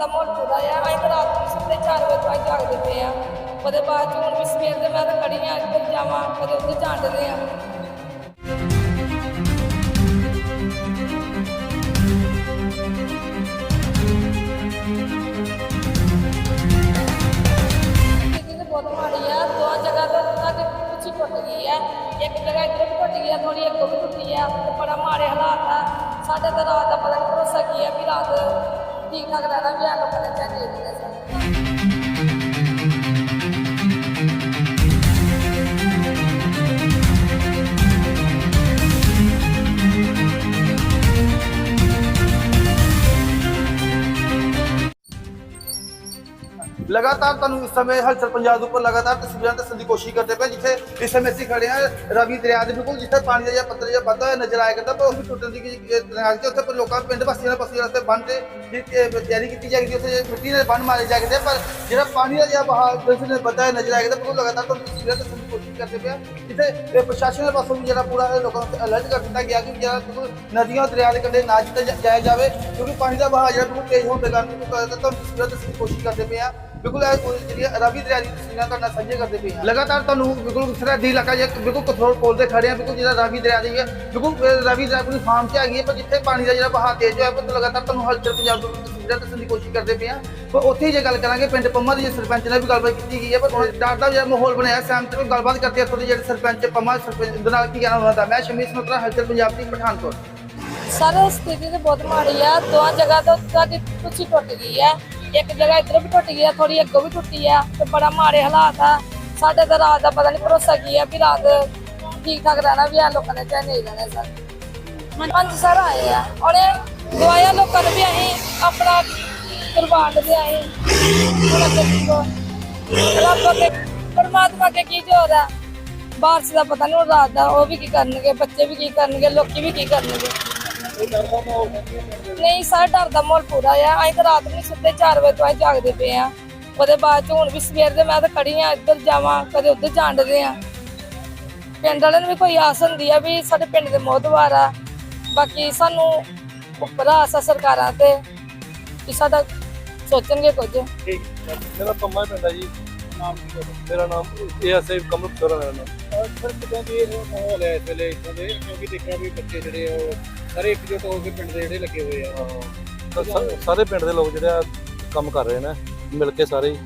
ਦਾ ਮਾਹੌਲ ਪੂਰਾ ਆ। ਅਸੀਂ ਤਾਂ ਰਾਤ ਨੂੰ ਸੁੱਤੇ 4 ਵਜੇ ਤੱਕ ਜਾਗਦੇ ਪਏ ਆ। ਉਹਦੇ ਬਾਅਦ ਹੁਣ ਵੀ ਸਵੇਰ ਦੇ ਮੈਂ ਤਾਂ ਖੜੀ ਆ ਇੱਧਰ ਜਾਵਾਂ, ਕਦੇ ਉੱਧਰ ਜਾਂਦੇ ਆ। ਇੱਕ ਜਗ੍ਹਾ ਇੱਧਰ ਟੁੱਟ ਗਿਆ ਥੋੜੀ ਇੱਕ ਟੁੱਟੀ ਆ ਬੜਾ ਮਾੜੇ ਹਾਲਾਤ ਆ। ਸਾਡੇ ਤਾਂ ਰਾਤ ਦਾ ਪਤਾ ਨਹੀਂ ਭਰੋਸਾ ਕੀ ਆ ਵੀ ਰਾਤ ਠੀਕ ਠਾਕ ਰਹਿਣਾ ਵੀ ਲਗਾਤਾਰ ਤੁਹਾਨੂੰ ਇਸ ਸਮੇਂ ਹਲਚਲ ਪੰਜਾਬ ਦੇ ਉੱਪਰ ਲਗਾਤਾਰ ਤਸਵੀਰਾਂ ਦੱਸਣ ਦੀ ਕੋਸ਼ਿਸ਼ ਕਰਦੇ ਪਏ, ਜਿੱਥੇ ਇਸ ਸਮੇਂ ਅਸੀਂ ਖੜੇ ਹਾਂ ਰਵੀ ਦਰਿਆ ਦੇ ਬਿਲਕੁਲ, ਜਿੱਥੇ ਪਾਣੀ ਦਾ ਜਿਹਾ ਪੱਧਰ ਜਿਹਾ ਵੱਧਦਾ ਹੋਇਆ ਨਜ਼ਰ ਆਇਆ ਕਰਦਾ ਪਰ ਉਹ ਵੀ ਟੁੱਟਣ ਦੀ ਤਨਾਜ਼ ਤੇ ਉੱਥੇ ਲੋਕਾਂ, ਪਿੰਡ ਵਾਸੀਆਂ ਨੇ ਪਸੀ ਰਸਤੇ ਬੰਨ ਤੇ ਤਿਆਰੀ ਕੀਤੀ ਜਾਏਗੀ, ਉੱਥੇ ਮਿੱਟੀ ਦੇ ਬੰਨ ਮਾਰੇ ਜਾਏਗੇ ਪਰ ਜਿਹੜਾ ਪਾਣੀ ਦਾ ਜਿਹਾ ਬਹਾਅ ਜਿਸ ਵੱਧਦਾ ਹੋਇਆ ਨਜ਼ਰ ਆਇਆ ਕਰਦਾ ਬਿਲਕੁਲ ਲਗਾਤਾਰ ਤੁਹਾਨੂੰ ਤਸਵੀਰਾਂ ਦੱਸਣ ਦੀ ਕੋਸ਼ਿਸ਼ ਕਰਦੇ ਪਏ ਹਾਂ। ਜਿੱਥੇ ਪ੍ਰਸ਼ਾਸਨ ਦੇ ਪਾਸੋਂ ਵੀ ਜਿਹੜਾ ਪੂਰਾ ਲੋਕਾਂ ਨੂੰ ਅਲਰਟ ਕਰ ਦਿੱਤਾ ਗਿਆ ਕਿ ਜਿਹੜਾ ਬਿਲਕੁਲ ਨਦੀਆਂ, ਦਰਿਆ ਦੇ ਕੰਢੇ ਨਾ ਜਿੱਤੇ ਜਾਇਆ ਜਾਵੇ, ਕਿਉਂਕਿ ਪਾਣੀ ਦਾ ਬਹਾਅ ਜਿਹੜਾ ਬਿਲਕੁਲ ਤੇਜ਼ ਹੋਣ ਦੇ ਕਾਰਨ ਤੁਹਾਨੂੰ ਤਸਵੀਰਾਂ ਦੱਸਣ ਦੀ ਕੋਸ਼ਿਸ਼ ਕਰਦੇ ਪਏ ਆ ਬਿਲਕੁਲ ਇਹ ਕੋਈ ਜਿਹੜੀ ਰਵੀ ਦਰਿਆ ਦੀ ਤਸਵੀਰਾਂ ਤੁਹਾਡੇ ਨਾਲ ਸਾਂਝੇ ਕਰਦੇ ਪਏ ਹਾਂ। ਲਗਾਤਾਰ ਤੁਹਾਨੂੰ ਬਿਲਕੁਲ ਸਰਹੱਦੀ ਇਲਾਕਾ ਜਿਹਾ ਬਿਲਕੁਲ ਕੰਟਰੋਲ ਕੋਲ ਤੇ ਖੜੇ ਆ ਬਿਲਕੁਲ ਜਿਹੜਾ ਰਵੀ ਦਰਿਆ ਦੀ ਹੈ ਬਿਲਕੁਲ ਅਹ, ਦਰਿਆ ਆਪਣੀ ਫਾਰਮ 'ਚ ਹੈਗੀ ਹੈ ਪਰ ਜਿੱਥੇ ਪਾਣੀ ਦਾ ਜਿਹੜਾ ਬਹਾਅ ਤੇਜ਼ ਹੋਇਆ ਪਰ ਲਗਾਤਾਰ ਤੁਹਾਨੂੰ ਹਲਚਲ ਪੰਜਾਬ ਤੋਂ ਤਸਵੀਰਾਂ ਦੱਸਣ ਦੀ ਕੋਸ਼ਿਸ਼ ਕਰਦੇ ਪਏ ਹਾਂ। ਪਰ ਉੱਥੇ ਹੀ ਜੇ ਗੱਲ ਕਰਾਂਗੇ ਪਿੰਡ ਪੰਮਾ ਦੇ ਸਰਪੰਚ ਨਾਲ ਵੀ ਗੱਲਬਾਤ ਕੀਤੀ ਗਈ ਹੈ ਪਰ ਡਰ ਦਾ ਜਿਹੜਾ ਮਾਹੌਲ ਬਣਿਆ ਸਹਿਮਤ ਵੀ ਗੱਲਬਾਤ ਕਰਦੇ ਇੱਥੋਂ ਦੇ ਜਿਹੜੇ ਸਰਪੰਚ ਪੰਮਾ ਸਰਪੰਚ ਦੇ ਨਾਲ ਕੀ ਕਹਿਣਾ ਉਹਨਾਂ ਦਾ? ਮੈਂ ਸ਼ਮੀਰ ਸਨੋਤਰਾ ਹਲਚਲ ਪੰਜਾਬ ਦੀ ਪਠਾਨਕੋਟ। ਸਰ ਸਥਿਤੀ ਤੇ ਬਹੁਤ ਮਾੜੀ ਆ ਦੋ ਜਗ੍ਹਾ ਤੋਂ ਤੱਕ ਕੁਛ ਟੁੱਟ ਗਈ ਆ ਇੱਕ ਜਗ੍ਹਾ ਇੱਧਰ ਵੀ ਟੁੱਟ ਗਈ ਆ ਥੋੜੀ ਅੱਗੋਂ ਵੀ ਟੁੱਟੀ ਆ ਤੇ ਬੜਾ ਮਾੜੇ ਹਾਲਾਤ ਆ। ਸਾਡੇ ਤਾਂ ਰਾਤ ਦਾ ਪਤਾ ਨਹੀਂ ਭਰੋਸਾ ਕੀ ਆ ਵੀ ਰਾਤ ਠੀਕ ਠਾਕ ਰਹਿਣਾ ਵੀ ਆ, ਲੋਕਾਂ ਨੇ ਚਾਹੇ ਨਹੀਂ ਰਹਿਣਾ ਸਰ। ਪੰਜ ਸਰ ਆਏ ਆ ਉਹਨੇ ਦਵਾਇਆ ਲੋਕਾਂ ਨੂੰ ਵੀ ਅਸੀਂ ਆਪਣਾ ਕੁਰਬਾਨ ਦੇ ਆਏ ਅੱਗੇ ਕੀ ਕੋ ਰੱਬ ਅੱਗੇ ਪਰਮਾਤਮਾ ਅੱਗੇ ਕੀ ਜੋਰ ਆ। ਬਾਰਿਸ਼ ਦਾ ਪਤਾ ਨਹੀਂ ਰਾਤ ਦਾ ਉਹ ਵੀ ਕੀ ਕਰਨਗੇ, ਬੱਚੇ ਵੀ ਕੀ ਕਰਨਗੇ, ਲੋਕੀ ਵੀ ਕੀ ਕਰਨਗੇ। ਨਹੀਂ ਸਾਰਾ ਡਰ ਦਾ ਮਾਹੌਲ ਪੂਰਾ ਆ। ਅਸੀਂ ਤਾਂ ਰਾਤ ਨੂੰ ਸੁੱਤੇ 4 ਵਜੇ ਤੋਂ ਅਸੀਂ ਜਾਗਦੇ ਪਏ ਆ। ਉਹਦੇ ਬਾਅਦ ਚ ਹੁਣ ਵੀ ਸਵੇਰ ਦੇ ਮੈਂ ਤਾਂ ਖੜੀ ਆ ਇੱਧਰ ਜਾਵਾਂ ਕਦੇ ਉੱਧਰ ਜਾਂਦੇ ਆ। ਪਿੰਡ ਵਾਲਿਆਂ ਨੂੰ ਵੀ ਕੋਈ ਆਸ ਹੁੰਦੀ ਆ ਵੀ ਸਾਡੇ ਪਿੰਡ ਦੇ ਮੋਹਦਵਾਰ ਆ। ਬਾਕੀ ਸਾਨੂੰ ਉੱਪਰ ਆਸ ਆ ਸਰਕਾਰਾਂ ਤੇ ਕਿ ਸਾਡਾ ਸੋਚਣਗੇ ਕੁਝ। ਠੀਕ। ਮੇਰਾ ਪੰਮਾ ਪਿੰਡ ਹੈ ਜੀ। ਨਾਮ ਕੀ ਹੈ ਮੇਰਾ ਨਾਮ ਏਐਸਆਈ ਕਮਲ ਖੋਰਾ ਮੇਰਾ ਨਾਮ। ਸਰ ਕਿਦਾਂ ਦੀ ਇਹ ਮਾਹੌਲ ਹੈ ਇਸ ਵੇਲੇ ਇੱਥੋਂ ਦੇ? ਕਿਉਂਕਿ ਦੇਖਿਆ ਵੀ ਬੱਚੇ ਜਿਹੜੇ ਆ ਉਹ ਸਾਰੇ ਇਕਜੁੱਟ ਹੋ ਕੇ ਪਿੰਡ ਦੇ ਜਿਹੜੇ ਲੱਗੇ ਹੋਏ ਆ। ਤਾਂ ਸਾ- ਸਾਰੇ ਪਿੰਡ ਦੇ ਲੋਕ ਜਿਹੜੇ ਆ ਕੰਮ ਕਰ ਰਹੇ ਨੇ ਮਿਲ ਕੇ ਸਾਰੇ ਹੀ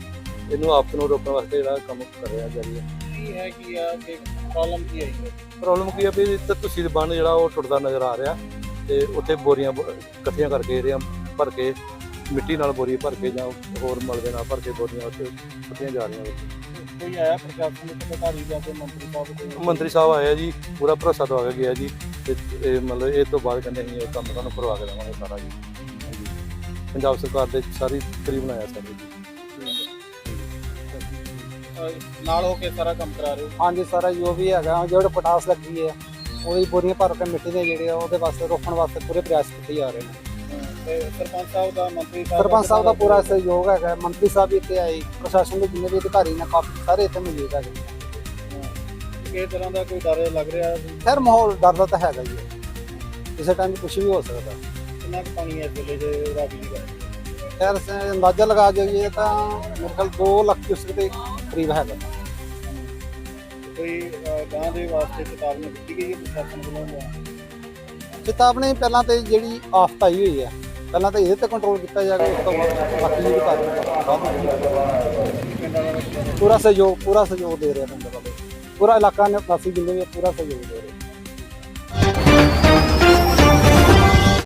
ਇਹਨੂੰ ਆਪ ਨੂੰ ਰੋਕਣ ਵਾਸਤੇ ਜਿਹੜਾ ਕੰਮ ਕਰ ਰਿਹਾ ਜਾਰੀ ਹੈ ਕੀ ਹੈ ਕੀ ਆ ਕਿ ਪ੍ਰੋਬਲਮ ਕੀ ਆਈ ਹੈ? ਪ੍ਰੋਬਲਮ ਕੀ ਹੈ ਵੀ ਇੱਥੇ ਤੁਸੀਂ ਦੇ ਬੰਨ ਜਿਹੜਾ ਉਹ ਟੁੱਟਦਾ ਨਜ਼ਰ ਆ ਰਿਹਾ ਤੇ ਉੱਥੇ ਬੋਰੀਆਂ ਬ- ਇਕੱਠੀਆਂ ਕਰਕੇ ਜਿਹੜੀਆਂ ਭਰ ਕੇ ਮਿੱਟੀ ਨਾਲ ਬੋਰੀ ਭਰ ਕੇ ਜਾਂ ਹੋਰ ਮਲਬੇ ਨਾਲ ਭਰ ਕੇ ਬੋਰੀਆਂ ਉੱਥੇ ਸੁੱਟੀਆਂ ਜਾ ਰਹੀਆਂ ਕੋਈ ਆਇਆ ਪ੍ਰਸ਼ਾਸਨ ਦੇ ਅਧਿਕਾਰੀ ਜਾਂ ਕੋਈ ਮੰਤਰੀ ਸਾਹਿਬ ਕੋਈ ਮੰਤਰੀ ਸਾਹਿਬ ਆਇਆ ਜੀ ਪੂਰਾ ਭਰੋਸਾ ਦਵਾ ਕੇ ਗਿਆ ਜੀ। ਤੇ ਇਹ ਮਤਲਬ ਇਹ ਤੋਂ ਬਾਅਦ ਕਹਿੰਦੇ ਅਸੀਂ ਇਹ ਕੰਮ ਤੁਹਾਨੂੰ ਕਰਵਾ ਕੇ ਦੇਵਾਂਗੇ ਸਾਰਾ ਜੀ। ਹਾਂਜੀ। ਪੰਜਾਬ ਸਰਕਾਰ ਦੇ ਸਾਰੀ ਤਰੀ ਬਣਾਇਆ ਸਰ ਜੀ। ਅਹ, ਨਾਲ ਹੋ ਕੇ ਸਾਰਾ ਕੰਮ ਕਰਾ ਰਹੇ ਹੋ? ਹਾਂਜੀ ਸਾਰਾ ਜੋ ਵੀ ਹੈਗਾ। ਜਿਹੜੇ ਪਟਾਸ ਲੱਗੀ ਹੈ ਉਹਦੀ ਬੋਰੀਆਂ ਭਰ ਕੇ ਮਿੱਟੀ ਦੇ ਜਿਹੜੇ ਆ ਉਹਦੇ ਵਾਸਤੇ ਰੋਕਣ ਵਾਸਤੇ ਪੂਰੇ ਪ੍ਰਯਾਸ ਕੀਤੇ ਜਾ ਰਹੇ ਨੇ। ਤੇ ਸਰਪੰਚ ਸਾਹਿਬ ਦਾ ਮੰਤਰੀ ਸਾਹਿਬ ਸਰਪੰਚ ਸਾਹਿਬ ਦਾ ਪੂਰਾ ਸਹਿਯੋਗ ਹੈਗਾ। ਮੰਤਰੀ ਸਾਹਿਬ ਵੀ ਇੱਥੇ ਆਏ। ਪ੍ਰਸ਼ਾਸਨ ਦੇ ਜਿੰਨੇ ਵੀ ਅਧਿਕਾਰੀ ਨੇ ਕਾਫੀ ਸਾਰੇ ਇੱਥੇ ਮੌਜੂਦ ਹੈਗੇ ਕਿਸੇ ਤਰ੍ਹਾਂ ਦਾ ਕੋਈ ਡਰ ਲੱਗ ਰਿਹਾ? ਖੈਰ ਮਾਹੌਲ ਡਰ ਦਾ ਤਾਂ ਹੈਗਾ ਹੀ ਹੈ। ਕਿਸੇ ਟਾਈਮ ਕੁਝ ਵੀ ਹੋ ਸਕਦਾ। ਕਿੰਨਾ ਕੁ ਪਾਣੀ ਹੈ ਇਸ ਵੇਲੇ ਜੇ ਰਾਵੀ ਦੀ ਗੱਲ ਖੈਰ ਸ- ਅੰਦਾਜ਼ਾ ਲਗਾ ਜਾਈਏ ਤਾਂ ਮੇਰੇ ਖਿਆਲ 2 ਲੱਖ ਕਿਊਸਕ ਦੇ ਕਰੀਬ ਹੈਗਾ। ਕੋਈ ਅਹ, ਗਾਂ ਦੇ ਵਾਸਤੇ ਚੇਤਾਵਨੀ ਦਿੱਤੀ ਗਈ ਹੈ ਪ੍ਰਸ਼ਾਸਨ ਵੱਲੋਂ ਜਾਂ? ਚੇਤਾਵਨੀ ਪਹਿਲਾਂ ਤੇ ਜਿਹੜੀ ਆਫਤ ਆਈ ਹੋਈ ਹੈ ਪਹਿਲਾਂ ਤਾਂ ਇਹਦੇ ਤੇ ਕੰਟਰੋਲ ਕੀਤਾ ਜਾਵੇ ਉਸ ਤੋਂ ਬਾਅਦ ਬਾਕੀ ਜਿਹੜੀ ਕਾਰਵਾਈ ਪੂਰਾ ਸਹਿਯੋਗ ਪੂਰਾ ਸਹਿਯੋਗ ਦੇ ਰਿਹਾ ਪਿੰਡ ਵਾਲੇ। ਪੂਰਾ ਇਲਾਕਾ ਨੇ ਵਾਸੀ ਜਿੰਨੇ ਵੀ ਆ, ਪੂਰਾ ਸਹਿਯੋਗ ਦੇ ਰਹੇ